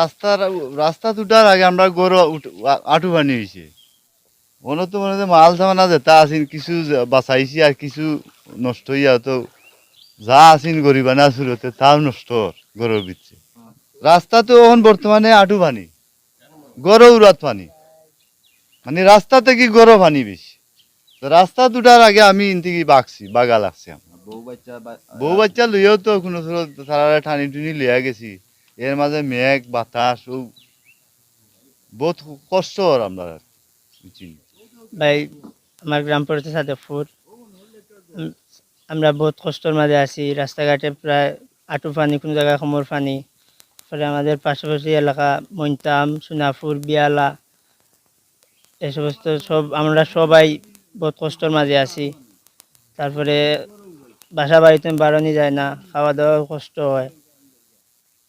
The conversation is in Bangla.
রাস্তার রাস্তা দুটার আগে আমরা গরু আঁটু হয়েছে মনে তো মনে হয় মাল জামানা যেটা আসিন কিছু বাঁচাইছি আর কিছু নষ্ট হইয়া তো যা আসিন গরিবানা শুরুতে তাও নষ্ট গরুর বিচ্ছে রাস্তা তো এখন বর্তমানে আঁটু পানি গরু উড়াত পানি মানে রাস্তা থেকে গরু পানি বেশি। তো রাস্তা দুটার আগে আমি ইনতিকি বাগছি বাগা লাগছে আমার। বউ বাচ্চা বউ বাচ্চা লইয়াও তো কোনো তারা টানি টুনি লইয়া গেছি। এর মাঝে মেঘ বাতাস ও বহুত কষ্ট আর আমরা। ভাই আমার গ্রাম পড়েছে সাদেকপুর উম, আমরা বহুত কষ্টের মাঝে আছি। রাস্তাঘাটে প্রায় আঁটু পানি কোনো জায়গায় কোমর পানি। পরে আমাদের পাশাপাশি এলাকা মৈতাম সোনাপুর বিয়ালা এই সমস্ত সব আমরা সবাই বহুত কষ্টের মাঝে আছি। তারপরে বাসা বাড়িতে বাড়ানি যায় না খাওয়া দাওয়াও কষ্ট হয়।